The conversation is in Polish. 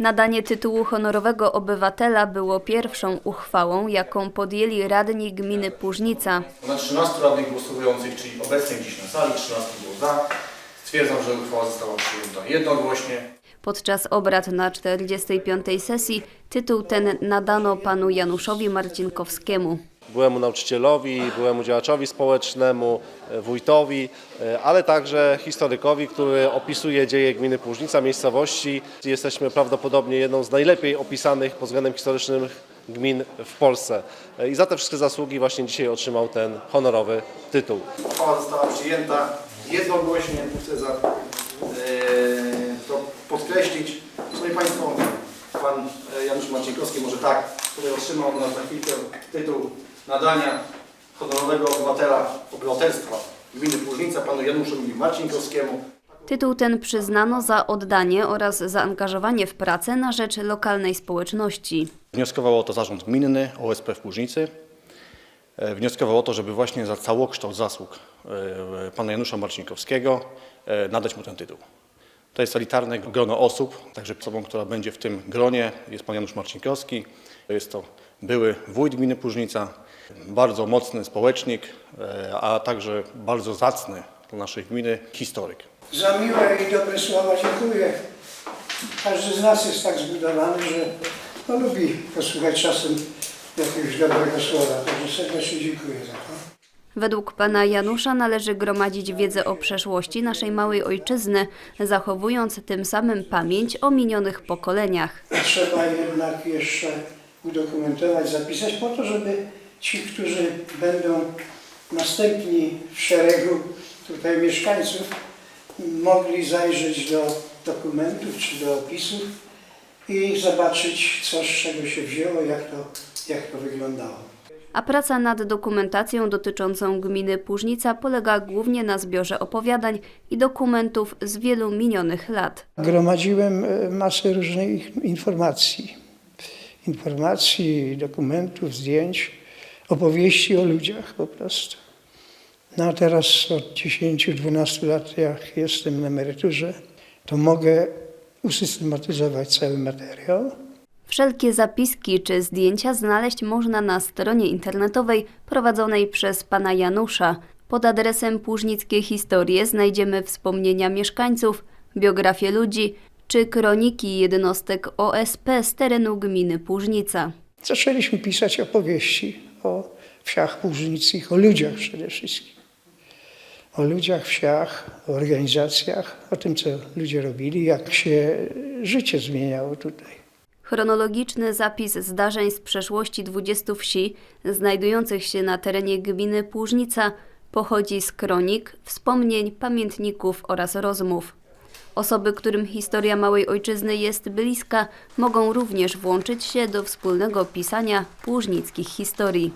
Nadanie tytułu honorowego obywatela było pierwszą uchwałą, jaką podjęli radni gminy Płużnica. Na 13 radnych głosujących, czyli obecnych dziś na sali, 13 było za. Stwierdzam, że uchwała została przyjęta jednogłośnie. Podczas obrad na 45. sesji tytuł ten nadano panu Januszowi Marcinkowskiemu. Byłemu nauczycielowi, byłemu działaczowi społecznemu, e, wójtowi, e, ale także historykowi, który opisuje dzieje gminy Płużnica, miejscowości. Jesteśmy prawdopodobnie jedną z najlepiej opisanych pod względem historycznym gmin w Polsce. E, I za te wszystkie zasługi właśnie dzisiaj otrzymał ten honorowy tytuł. Uchwała została przyjęta jednogłośnie. Chcę za, to podkreślić. Szanowni Państwo, Pan Janusz Marcinkowski, może tak, który otrzymał za chwilkę tytuł nadania honorowego obywatela, obywatelstwa gminy Płużnica, Panu Januszowi Marcinkowskiemu. Tytuł ten przyznano za oddanie oraz zaangażowanie w pracę na rzecz lokalnej społeczności. Wnioskował o to zarząd gminny OSP w Płużnicy. E, Wnioskował o to, żeby właśnie za całokształt zasług e, pana Janusza Marcinkowskiego e, nadać mu ten tytuł. To jest elitarne grono osób, także osobą, która będzie w tym gronie jest pan Janusz Marcinkowski. Jest to były wójt gminy Płużnica, bardzo mocny społecznik, e, a także bardzo zacny dla naszej gminy historyk. Za miłe i dobre słowa dziękuję. Każdy z nas jest tak zbudowany, że no, lubi posłuchać czasem jakiegoś dobrego słowa. Także serdecznie dziękuję za to. Według pana Janusza należy gromadzić wiedzę o przeszłości naszej małej ojczyzny, zachowując tym samym pamięć o minionych pokoleniach. Trzeba jednak jeszcze udokumentować, zapisać po to, żeby ci, którzy będą następni w szeregu tutaj mieszkańców, mogli zajrzeć do dokumentów czy do opisów i zobaczyć, co z czego się wzięło, jak to, jak to wyglądało. A praca nad dokumentacją dotyczącą gminy Płużnica polega głównie na zbiorze opowiadań i dokumentów z wielu minionych lat. Gromadziłem e, masę różnych informacji. Informacji, dokumentów, zdjęć, opowieści o ludziach po prostu. No a teraz od 10-12 lat, jak jestem na emeryturze, to mogę usystematyzować cały materiał. Wszelkie zapiski czy zdjęcia znaleźć można na stronie internetowej prowadzonej przez pana Janusza. Pod adresem Płużnickie Historie znajdziemy wspomnienia mieszkańców, biografię ludzi czy kroniki jednostek OSP z terenu gminy Płużnica. Zaczęliśmy pisać opowieści o wsiach płużnickich, o ludziach przede wszystkim. O ludziach, wsiach, o organizacjach, o tym, co ludzie robili, jak się życie zmieniało tutaj. Chronologiczny zapis zdarzeń z przeszłości 20 wsi znajdujących się na terenie gminy Płużnica pochodzi z kronik, wspomnień, pamiętników oraz rozmów. Osoby, którym historia małej ojczyzny jest bliska, mogą również włączyć się do wspólnego pisania płużnickich historii.